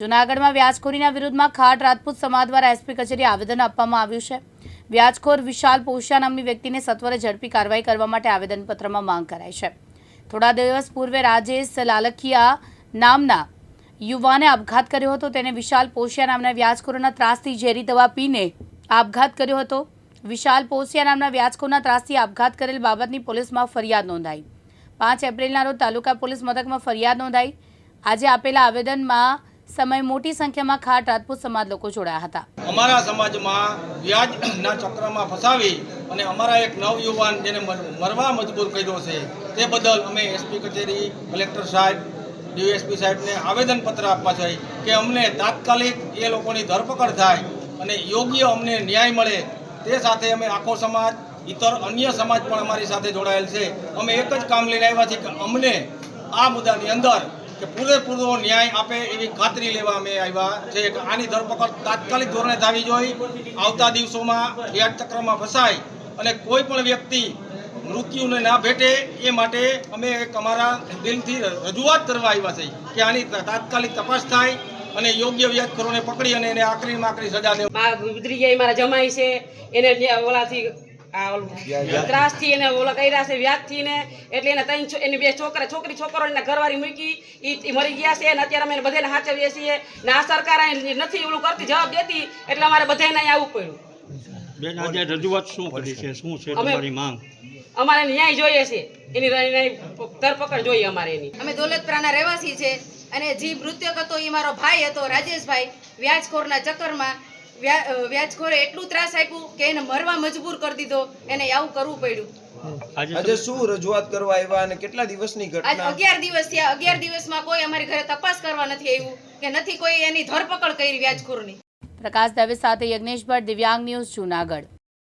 જૂનાગઢમાં વ્યાજખોરીના વિરુદ્ધમાં ખાટ રાજપૂત સમાજ દ્વારા એસપી કચેરી આવેદન આપવામાં આવ્યું છે. વ્યાજખોર વિશાલ પોશિયા નામની વ્યક્તિને સત્વરે ઝડપી કાર્યવાહી કરવા માટે આવેદનપત્રમાં માંગ કરાઈ છે. થોડા દિવસ પૂર્વે રાજેશ લાલખિયા નામના યુવાને આપઘાત કર્યો હતો. તેને વિશાલ પોશિયા નામના વ્યાજખોરોના ત્રાસથી ઝેરી દવા પીને આપઘાત કર્યો હતો. વિશાલ પોશિયા નામના વ્યાજખોરના ત્રાસથી આપઘાત કરેલ બાબતની પોલીસમાં ફરિયાદ નોંધાઈ. પાંચ એપ્રિલના રોજ તાલુકા પોલીસ મથકમાં ફરિયાદ નોંધાઈ. આજે આપેલા આવેદનમાં સમય મોટી સંખ્યામાં ખાટ રાજપૂત સમાજ લોકો જોડાયા હતા. અમારા સમાજમાં વ્યાજના ચક્રમાં ફસાવી અને અમારા એક નવયુવાન જેને મરવા મજબૂર કર્યો છે, તે બદલ અમે એસપી કચેરી, કલેક્ટર સાહેબ, ડીએસપી સાહેબને આવેદનપત્ર આપવા છે કે અમને તાત્કાલિક એ લોકોની ધરપકડ થાય અને યોગ્ય અમને ન્યાય મળે તે સાથે અમે આખો સમાજ ઇતર અન્ય સમાજ પણ અમારી સાથે જોડાયેલ છે. અમે એક જ કામ લઈને આવ્યા છીએ કે અમને આ મુદ્દાની અંદર કે પૂરેપૂરો ન્યાય આપે એવી ખાતરી લેવા અમે આવ્યા. છે કે આની ધરપકડ તાત્કાલિક ધોરણે થવી જોઈએ આવતા દિવસોમાં વ્યાજ ચક્રમાં ફસાય અને કોઈ પણ વ્યક્તિ મૃત્યુને ના ભેટે એ માટે અમે એક અમારા દિલથી રજૂઆત કરવા આવ્યા છે કે આની તાત્કાલિક તપાસ થાય અને યોગ્ય વ્યાજખોરોને પકડી અને એને આકરી સજા દેવા ગુજરી ગયા મારા જમાઈ છે, એને ઓલાથી આ ઓલું ત્રાસથી એને ઓલા કર્યા છે વ્યાજથી ને એટલે એને ત્રણ એની બે છોકરા છોકરી છોકરો એના ઘરવાળી મૂકી. ઈ ઈ મરી ગયા છે અને અત્યારે અમે બધાને સાચવીએ છીએ. ને આ સરકાર નથી ઓલું કરતી જવાબ દેતી એટલે અમારે બધાને અહીં આવવું પડ્યું. બેન આજે રજૂઆત શું કરી છે? શું છે તમારી માંગ? અમારે ન્યાય જોઈએ છે. એની ધરપકડ જોઈએ અમારે એની. અમે દોલતપુરાના રહેવાસી છે અને જે મૃતક હતો એ મારો ભાઈ હતો રાજેશભાઈ વ્યાજખોરના ચક્કરમાં વ્યાજખોરે એટલું ત્રાસ આપ્યું કે એને મરવા મજબૂર કરી દીધો. એને આવું કરવું પડ્યું. આજે આજે શું રજૂઆત કરવા આવ્યા અને કેટલા દિવસની આજ ઘટના? અગિયાર દિવસ થયા. અગિયાર દિવસમાં કોઈ અમારી ઘરે તપાસ કરવા નથી આવ્યું કે નથી કોઈ એની ધરપકડ કરી વ્યાજખોરની. પ્રકાશ દવે સાથે યજ્ઞેશ ભટ્ટ દિવ્યાંગ ન્યૂઝ જૂનાગઢ.